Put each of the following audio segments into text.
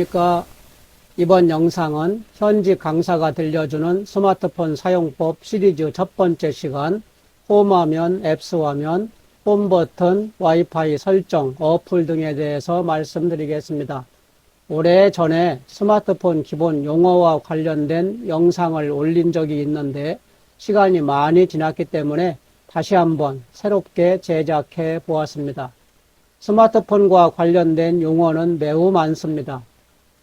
안녕하십니까. 이번 영상은 현지 강사가 들려주는 스마트폰 사용법 시리즈 첫 번째 시간 홈화면, 앱스화면, 홈버튼, 와이파이 설정, 어플 등에 대해서 말씀드리겠습니다. 오래전에 스마트폰 기본 용어와 관련된 영상을 올린 적이 있는데 시간이 많이 지났기 때문에 다시 한번 새롭게 제작해 보았습니다. 스마트폰과 관련된 용어는 매우 많습니다.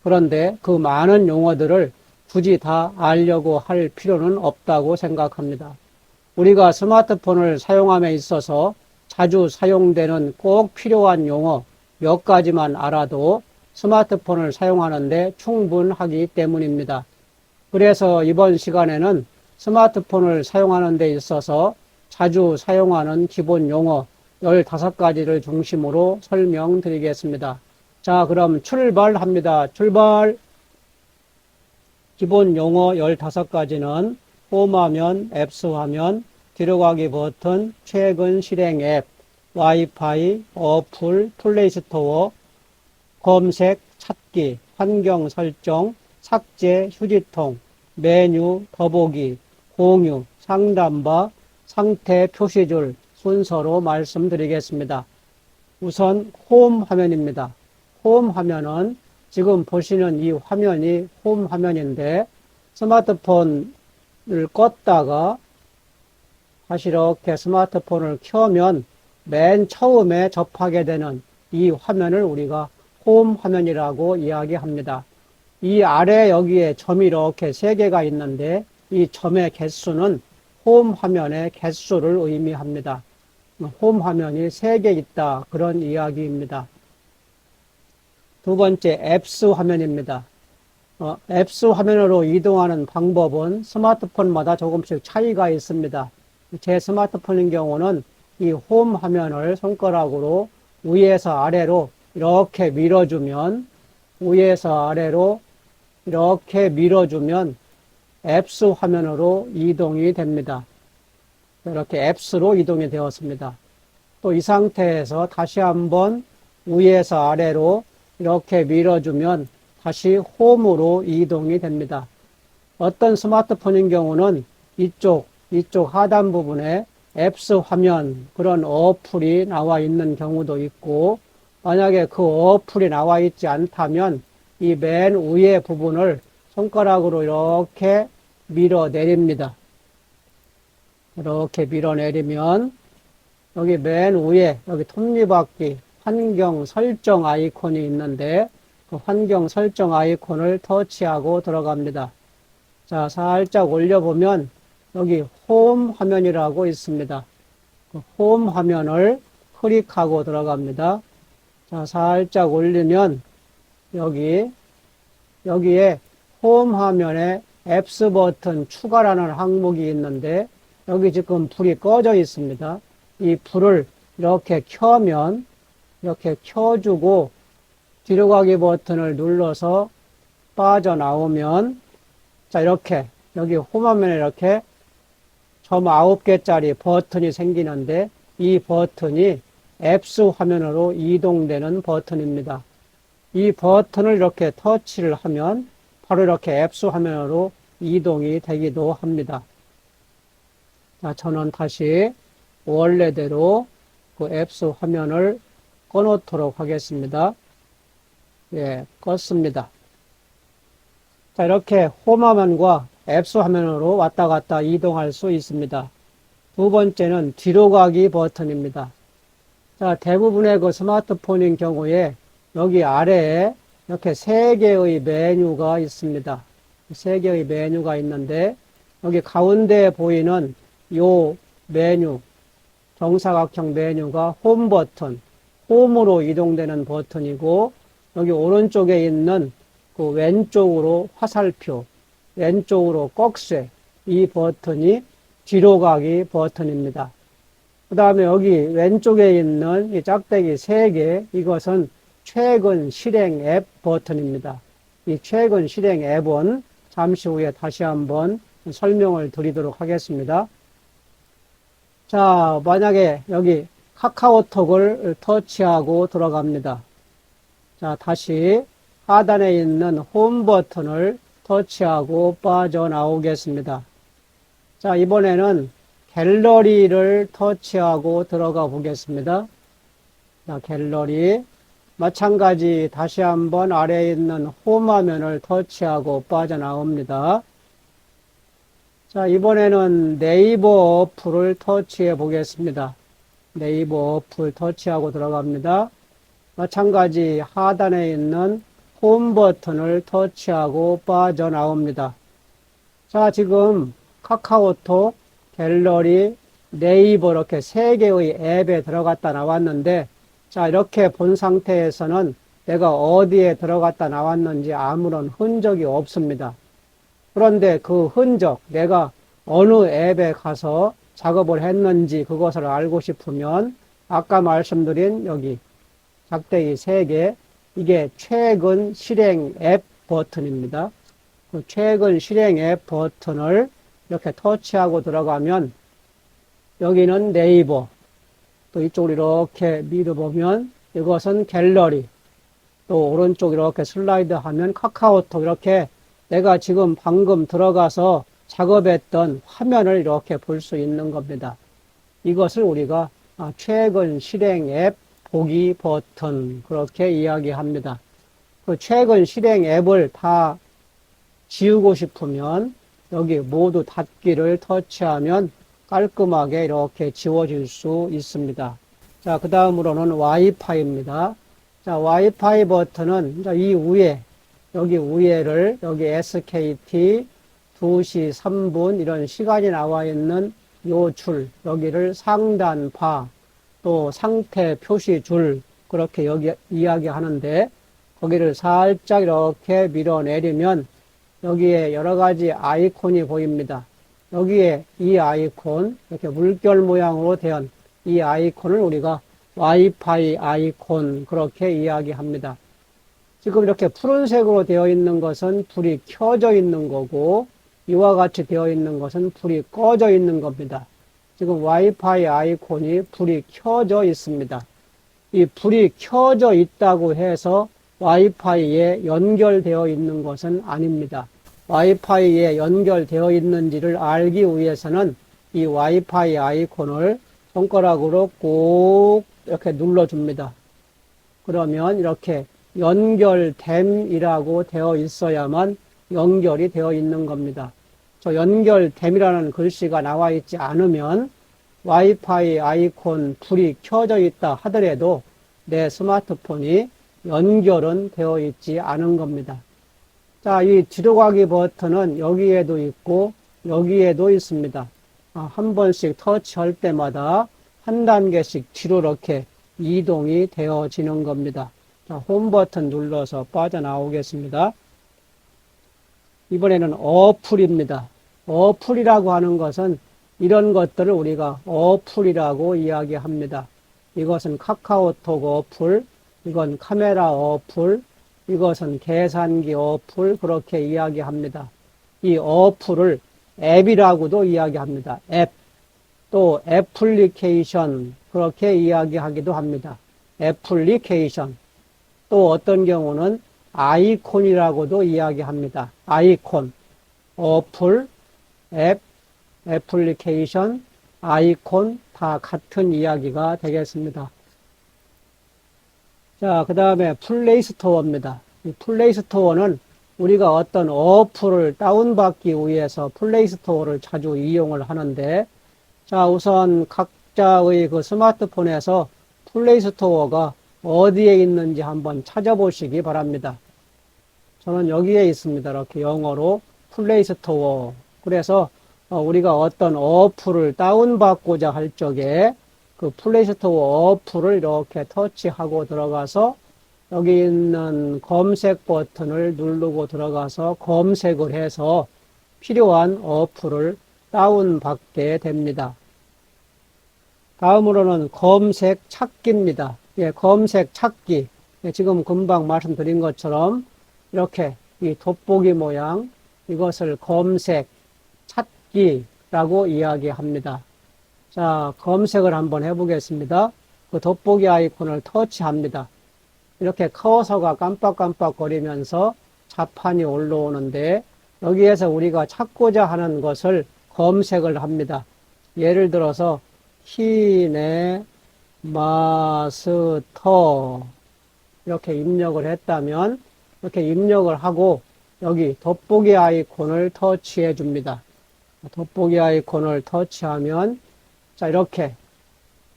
그런데 그 많은 용어들을 굳이 다 알려고 할 필요는 없다고 생각합니다. 우리가 스마트폰을 사용함에 있어서 자주 사용되는 꼭 필요한 용어 몇 가지만 알아도 스마트폰을 사용하는데 충분하기 때문입니다. 그래서 이번 시간에는 스마트폰을 사용하는 데 있어서 자주 사용하는 기본 용어 15가지를 중심으로 설명드리겠습니다. 자, 그럼 출발합니다. 출발! 기본 용어 15가지는 홈 화면, 앱스 화면, 뒤로 가기 버튼, 최근 실행 앱, 와이파이, 어플, 플레이스토어, 검색, 찾기, 환경 설정, 삭제, 휴지통, 메뉴, 더보기, 공유, 상담바, 상태 표시줄 순서로 말씀드리겠습니다. 우선 홈 화면입니다. 홈 화면은 지금 보시는 이 화면이 홈 화면인데 스마트폰을 껐다가 다시 이렇게 스마트폰을 켜면 맨 처음에 접하게 되는 이 화면을 우리가 홈 화면이라고 이야기합니다. 이 아래 여기에 점이 이렇게 세 개가 있는데 이 점의 개수는 홈 화면의 개수를 의미합니다. 홈 화면이 세 개 있다 그런 이야기입니다. 두 번째 앱스 화면입니다. 어, 앱스 화면으로 이동하는 방법은 스마트폰마다 조금씩 차이가 있습니다. 제 스마트폰인 경우는 이 홈 화면을 손가락으로 위에서 아래로 이렇게 밀어주면 위에서 아래로 이렇게 밀어주면 앱스 화면으로 이동이 됩니다. 이렇게 앱스로 이동이 되었습니다. 또 이 상태에서 다시 한번 위에서 아래로 이렇게 밀어주면 다시 홈으로 이동이 됩니다. 어떤 스마트폰인 경우는 이쪽, 이쪽 하단 부분에 앱스 화면 그런 어플이 나와 있는 경우도 있고 만약에 그 어플이 나와 있지 않다면 이 맨 위에 부분을 손가락으로 이렇게 밀어 내립니다. 이렇게 밀어 내리면 여기 맨 위에 여기 톱니바퀴 환경 설정 아이콘이 있는데 그 환경 설정 아이콘을 터치하고 들어갑니다. 자, 살짝 올려보면 여기 홈 화면이라고 있습니다. 그 홈 화면을 클릭하고 들어갑니다. 자, 살짝 올리면 여기 여기에 홈 화면에 앱스 버튼 추가라는 항목이 있는데 여기 지금 불이 꺼져 있습니다. 이 불을 이렇게 켜면 이렇게 켜주고 뒤로 가기 버튼을 눌러서 빠져나오면 자 이렇게 여기 홈화면에 이렇게 점 9개짜리 버튼이 생기는데 이 버튼이 앱스 화면으로 이동되는 버튼입니다. 이 버튼을 이렇게 터치를 하면 바로 이렇게 앱스 화면으로 이동이 되기도 합니다. 자, 저는 다시 원래대로 그 앱스 화면을 꺼놓도록 하겠습니다. 예, 껐습니다. 자, 이렇게 홈 화면과 앱스 화면으로 왔다 갔다 이동할 수 있습니다. 두 번째는 뒤로 가기 버튼입니다. 자, 대부분의 그 스마트폰인 경우에 여기 아래에 이렇게 세 개의 메뉴가 있습니다. 세 개의 메뉴가 있는데 여기 가운데 보이는 요 메뉴, 정사각형 메뉴가 홈 버튼, 홈으로 이동되는 버튼이고 여기 오른쪽에 있는 그 왼쪽으로 화살표, 왼쪽으로 꺽쇠 이 버튼이 뒤로 가기 버튼입니다. 그 다음에 여기 왼쪽에 있는 이 짝대기 3개 이것은 최근 실행 앱 버튼입니다. 이 최근 실행 앱은 잠시 후에 다시 한번 설명을 드리도록 하겠습니다. 자, 만약에 여기 카카오톡을 터치하고 들어갑니다. 자, 다시 하단에 있는 홈 버튼을 터치하고 빠져나오겠습니다. 자, 이번에는 갤러리를 터치하고 들어가 보겠습니다. 자, 갤러리. 마찬가지 다시 한번 아래에 있는 홈 화면을 터치하고 빠져나옵니다. 자, 이번에는 네이버 어플을 터치해 보겠습니다. 네이버 어플 터치하고 들어갑니다. 마찬가지 하단에 있는 홈 버튼을 터치하고 빠져나옵니다. 자, 지금 카카오톡, 갤러리, 네이버 이렇게 세 개의 앱에 들어갔다 나왔는데 자, 이렇게 본 상태에서는 내가 어디에 들어갔다 나왔는지 아무런 흔적이 없습니다. 그런데 그 흔적, 내가 어느 앱에 가서 작업을 했는지 그것을 알고 싶으면 아까 말씀드린 여기 작대기 3개, 이게 최근 실행 앱 버튼입니다. 그 최근 실행 앱 버튼을 이렇게 터치하고 들어가면 여기는 네이버, 또 이쪽으로 이렇게 밀어보면 이것은 갤러리, 또 오른쪽 이렇게 슬라이드 하면 카카오톡 이렇게 내가 지금 방금 들어가서 작업했던 화면을 이렇게 볼 수 있는 겁니다. 이것을 우리가 아, 최근 실행 앱 보기 버튼 그렇게 이야기합니다. 그 최근 실행 앱을 다 지우고 싶으면 여기 모두 닫기를 터치하면 깔끔하게 이렇게 지워질 수 있습니다. 자, 그 다음으로는 와이파이입니다. 자, 와이파이 버튼은 이 위에, 여기 위에를, 여기 SKT 2시 3분 이런 시간이 나와 있는 요 줄, 여기를 상단파, 또 상태 표시 줄, 그렇게 여기 이야기하는데, 거기를 살짝 이렇게 밀어내리면, 여기에 여러 가지 아이콘이 보입니다. 여기에 이 아이콘, 이렇게 물결 모양으로 된 이 아이콘을 우리가 와이파이 아이콘, 그렇게 이야기합니다. 지금 이렇게 푸른색으로 되어 있는 것은 불이 켜져 있는 거고, 이와 같이 되어 있는 것은 불이 꺼져 있는 겁니다. 지금 와이파이 아이콘이 불이 켜져 있습니다. 이 불이 켜져 있다고 해서 와이파이에 연결되어 있는 것은 아닙니다. 와이파이에 연결되어 있는지를 알기 위해서는 이 와이파이 아이콘을 손가락으로 꼭 이렇게 눌러줍니다. 그러면 이렇게 연결됨이라고 되어 있어야만 연결이 되어 있는 겁니다. 저 연결됨이라는 글씨가 나와 있지 않으면 와이파이 아이콘 불이 켜져 있다 하더라도 내 스마트폰이 연결은 되어 있지 않은 겁니다. 자, 이 뒤로 가기 버튼은 여기에도 있고 여기에도 있습니다. 아, 한 번씩 터치할 때마다 한 단계씩 뒤로 이렇게 이동이 되어지는 겁니다. 자, 홈 버튼 눌러서 빠져나오겠습니다. 이번에는 어플입니다. 어플이라고 하는 것은 이런 것들을 우리가 어플이라고 이야기합니다. 이것은 카카오톡 어플, 이건 카메라 어플, 이것은 계산기 어플, 그렇게 이야기합니다. 이 어플을 앱이라고도 이야기합니다. 앱. 또 애플리케이션, 그렇게 이야기하기도 합니다. 애플리케이션. 또 어떤 경우는 아이콘이라고도 이야기합니다. 아이콘, 어플, 앱, 애플리케이션, 아이콘 다 같은 이야기가 되겠습니다. 자, 그 다음에 플레이스토어입니다. 이 플레이스토어는 우리가 어떤 어플을 다운받기 위해서 플레이스토어를 자주 이용을 하는데, 자, 우선 각자의 그 스마트폰에서 플레이스토어가 어디에 있는지 한번 찾아보시기 바랍니다. 저는 여기에 있습니다. 이렇게 영어로 플레이스토어. 그래서 어, 우리가 어떤 어플을 다운받고자 할 적에 그 플레이스토어 어플을 이렇게 터치하고 들어가서 여기 있는 검색 버튼을 누르고 들어가서 검색을 해서 필요한 어플을 다운받게 됩니다. 다음으로는 검색 찾기입니다. 예, 검색 찾기. 예, 지금 금방 말씀드린 것처럼 이렇게 이 돋보기 모양 이것을 검색, 찾기라고 이야기합니다. 자, 검색을 한번 해보겠습니다. 그 돋보기 아이콘을 터치합니다. 이렇게 커서가 깜빡깜빡 거리면서 자판이 올라오는데 여기에서 우리가 찾고자 하는 것을 검색을 합니다. 예를 들어서 키네 마스터 이렇게 입력을 했다면 이렇게 입력을 하고 여기 돋보기 아이콘을 터치해 줍니다. 돋보기 아이콘을 터치하면 자 이렇게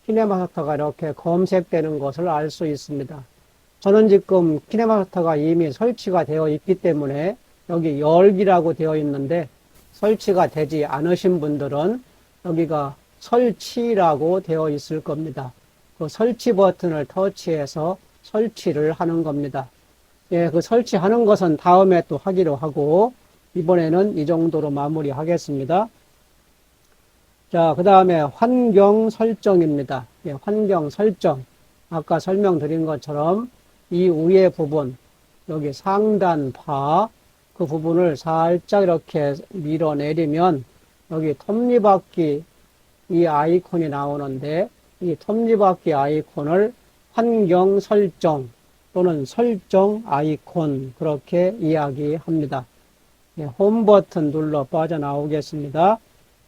키네마스터가 이렇게 검색되는 것을 알 수 있습니다. 저는 지금 키네마스터가 이미 설치가 되어 있기 때문에 여기 열기라고 되어 있는데 설치가 되지 않으신 분들은 여기가 설치라고 되어 있을 겁니다. 그 설치 버튼을 터치해서 설치를 하는 겁니다. 예, 그 설치하는 것은 다음에 또 하기로 하고 이번에는 이 정도로 마무리하겠습니다. 자, 그 다음에 환경 설정입니다. 예, 환경 설정. 아까 설명드린 것처럼 이 위에 부분, 여기 상단 파, 그 부분을 살짝 이렇게 밀어내리면 여기 톱니바퀴 이 아이콘이 나오는데 이 톱니바퀴 아이콘을 환경 설정 또는 설정 아이콘 그렇게 이야기합니다. 예, 홈 버튼 눌러 빠져나오겠습니다.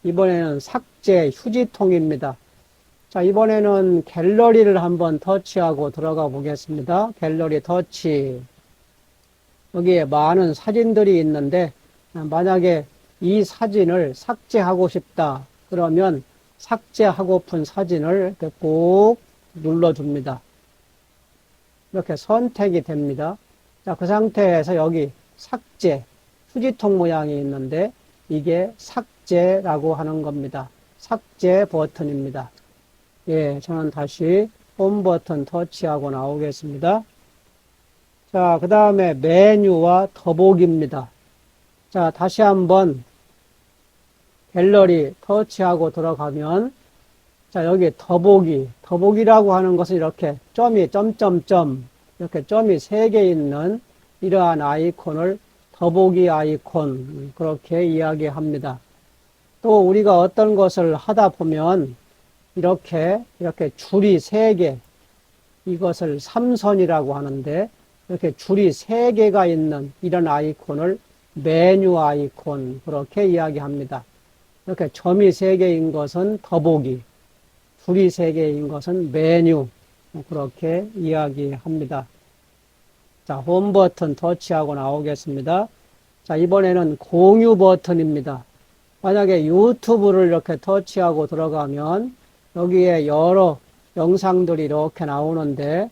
이번에는 삭제 휴지통입니다. 자, 이번에는 갤러리를 한번 터치하고 들어가 보겠습니다. 갤러리 터치. 여기에 많은 사진들이 있는데, 만약에 이 사진을 삭제하고 싶다. 그러면 삭제하고픈 사진을 꼭 눌러줍니다. 이렇게 선택이 됩니다. 자, 그 상태에서 여기 삭제, 휴지통 모양이 있는데 이게 삭제라고 하는 겁니다. 삭제 버튼입니다. 예, 저는 다시 홈 버튼 터치하고 나오겠습니다. 자, 그 다음에 메뉴와 더보기입니다. 자, 다시 한번 갤러리 터치하고 들어가면 자, 여기 더보기. 더보기라고 하는 것은 이렇게 점이 점점점 이렇게 점이 세개 있는 이러한 아이콘을 더보기 아이콘 그렇게 이야기합니다. 또 우리가 어떤 것을 하다 보면 이렇게 이렇게 줄이 세 개 이것을 삼선이라고 하는데 이렇게 줄이 세 개가 있는 이런 아이콘을 메뉴 아이콘 그렇게 이야기합니다. 이렇게 점이 세 개인 것은 더보기, 줄이 세 개인 것은 메뉴 그렇게 이야기합니다. 자, 홈 버튼 터치하고 나오겠습니다. 자, 이번에는 공유 버튼입니다. 만약에 유튜브를 이렇게 터치하고 들어가면 여기에 여러 영상들이 이렇게 나오는데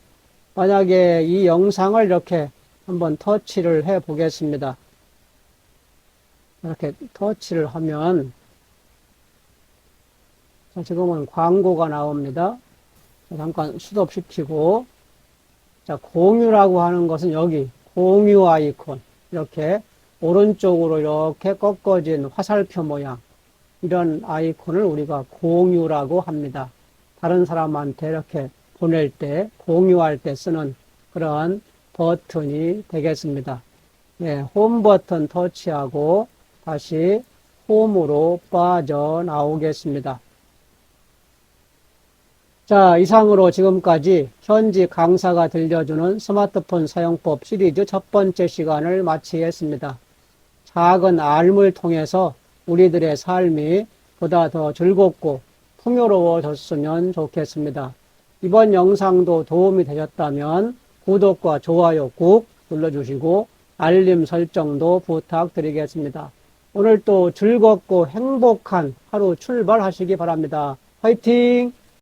만약에 이 영상을 이렇게 한번 터치를 해 보겠습니다. 이렇게 터치를 하면 자, 지금은 광고가 나옵니다. 잠깐 수톱시키고 자, 공유라고 하는 것은 여기 공유 아이콘 이렇게 오른쪽으로 이렇게 꺾어진 화살표 모양 이런 아이콘을 우리가 공유라고 합니다. 다른 사람한테 이렇게 보낼 때 공유할 때 쓰는 그런 버튼이 되겠습니다. 네, 홈 버튼 터치하고 다시 홈으로 빠져나오겠습니다. 자, 이상으로 지금까지 현지 강사가 들려주는 스마트폰 사용법 시리즈 첫 번째 시간을 마치겠습니다. 작은 알을 통해서 우리들의 삶이 보다 더 즐겁고 풍요로워졌으면 좋겠습니다. 이번 영상도 도움이 되셨다면 구독과 좋아요 꾹 눌러주시고 알림 설정도 부탁드리겠습니다. 오늘 또 즐겁고 행복한 하루 출발하시기 바랍니다. 화이팅!